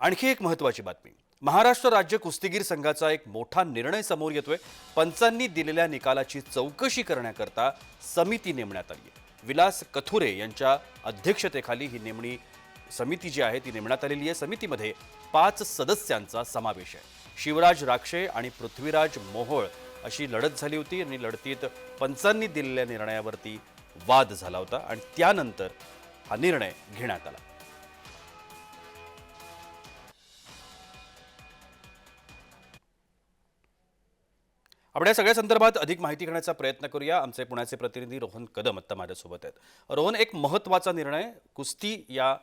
आणखी एक महत्त्वाची बातमी. महाराष्ट्र राज्य कुस्तीगीर संघाचा एक मोठा निर्णय समोर येतोय. पंचांनी दिलेल्या निकालाची चौकशी करण्याकरता समिती नेमण्यात आली आहे. विलास कथुरे यांच्या अध्यक्षतेखाली ही नेमणी समिती जी आहे ती नेमण्यात आलेली आहे. समितीमध्ये पाच सदस्यांचा समावेश आहे. शिवराज राक्षे आणि पृथ्वीराज मोहोळ अशी लढत झाली होती आणि लढतीत पंचांनी दिलेल्या निर्णयावरती वाद झाला होता आणि त्यानंतर हा निर्णय घेण्यात आला. आपण या सगळ्या संदर्भात अधिक माहिती घेण्याचा प्रयत्न करूया. आमचे पुण्याचे प्रतिनिधी रोहन कदम आत्ता माझ्यासोबत आहेत. रोहन एक महत्त्वाचा निर्णय कुस्ती या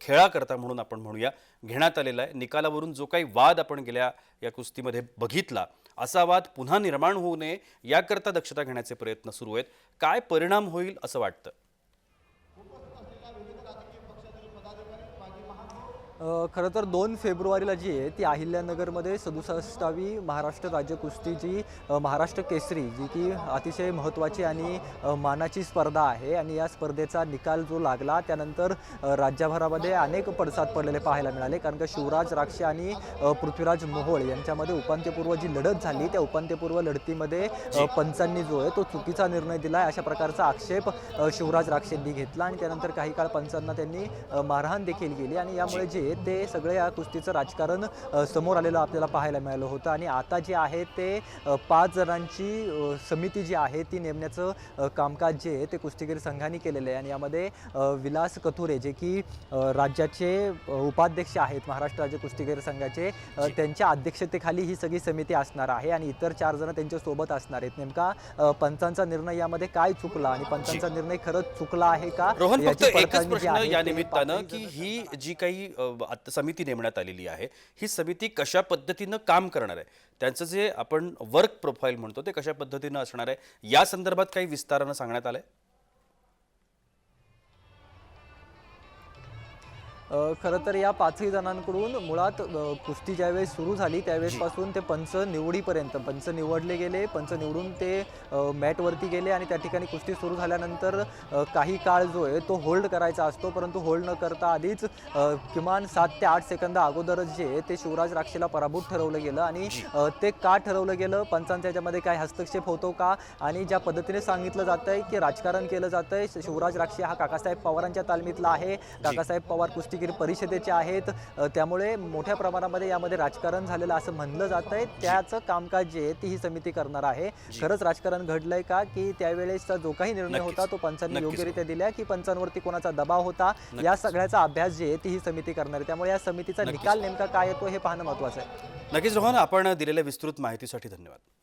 खेळाकरता म्हणून आपण म्हणूया. घेण्यात आलेला आहे. निकालावरून जो काही वाद आपण गेल्या या कुस्तीमध्ये बघितला असा वाद पुन्हा निर्माण होऊ नये याकरता दक्षता घेण्याचे प्रयत्न सुरू आहेत. काय परिणाम होईल असं वाटतं? खरं तर दोन फेब्रुवारीला जी आहे ती अहिल्यानगरमध्ये सदुसष्टावी महाराष्ट्र राज्य कुस्तीची महाराष्ट्र केसरी जी की अतिशय महत्त्वाची आणि मानाची स्पर्धा आहे. आणि या स्पर्धेचा निकाल जो लागला त्यानंतर राज्यभरामध्ये अनेक पडसाद पडलेले पाहायला मिळाले. कारण का शिवराज राक्षे आणि पृथ्वीराज मोहोळ यांच्यामध्ये उपांत्यपूर्व जी लढत झाली त्या उपांत्यपूर्व लढतीमध्ये पंचांनी जो आहे तो चुकीचा निर्णय दिला अशा प्रकारचा आक्षेप शिवराज राक्षेंनी घेतला. आणि त्यानंतर काही काळ पंचांना त्यांनी मारहाण देखील केली. आणि यामुळे जे आहे ते सगळे या कुस्तीचं राजकारण समोर आलेलं आपल्याला पाहायला मिळालं होतं. आणि आता जे आहे ते पाच जणांची समिती जी आहे ती नेमण्याचं कामकाज जे आहे ते कुस्तीगीर संघाने केलेलं आहे. आणि यामध्ये विलास कथुरे जे की राज्याचे उपाध्यक्ष आहेत महाराष्ट्र राज्य कुस्तीगीर संघाचे त्यांच्या अध्यक्षतेखाली ही सगळी समिती असणार आहे. आणि इतर चार जण त्यांच्यासोबत असणार आहेत. नेमका पंचांचा निर्णय यामध्ये काय चुकला? आणि पंचांचा निर्णय खरंच चुकला आहे का? रोहन फक्त एकच प्रश्न या निमित्तानं की ही जी काही आता समिती नेमण्यात आलेली आहे. ही समिती कशा पद्धतीनं काम करणार आहे? त्यांचं जे आपण वर्क प्रोफाईल म्हणतो ते कशा पद्धतीनं असणार आहे? या संदर्भात काही विस्तारानं सांगण्यात आलंय? आहे खरं तर या पाचही जणांकडून मुळात कुस्ती ज्यावेळेस सुरू झाली त्यावेळेसपासून ते पंच निवडीपर्यंत पंच निवडले गेले पंच निवडून ते मॅटवरती गेले आणि त्या ठिकाणी कुस्ती सुरू झाल्यानंतर काही काळ जो आहे तो होल्ड करायचा असतो परंतु होल्ड न करता आधीच किमान सात ते आठ सेकंद अगोदरच जे ते शिवराज राक्षेला पराभूत ठरवलं गेलं आणि ते का ठरवलं गेलं? पंचांच्या याच्यामध्ये काय हस्तक्षेप होतो का? आणि ज्या पद्धतीने सांगितलं जातं आहे की राजकारण केलं जातं आहे शिवराज राक्षे हा काकासाहेब पवारांच्या तालमीतला आहे. काकासाहेब पवार कुस्तीगीर परिषदेचे आहेत. त्यामुळे मोठ्या प्रमाणामध्ये यामध्ये राजकारण झालेलं असं म्हणलं जात आहे त्याचं कामकाज जे आहे ती ही समिती करणार आहे. खरंच राजकारण घडलंय का? की त्यावेळेसचा जो काही निर्णय. होता तो पंचांनी. योग्यरित्या दिल्या की पंचांवरती कोणाचा दबाव होता? या सगळ्याचा अभ्यास जे आहे ती ही समिती करणार आहे. त्यामुळे या समितीचा निकाल नेमका काय येतो हे पाहणं महत्वाचं आहे. नक्कीच रोहन आपण दिलेल्या विस्तृत माहितीसाठी धन्यवाद.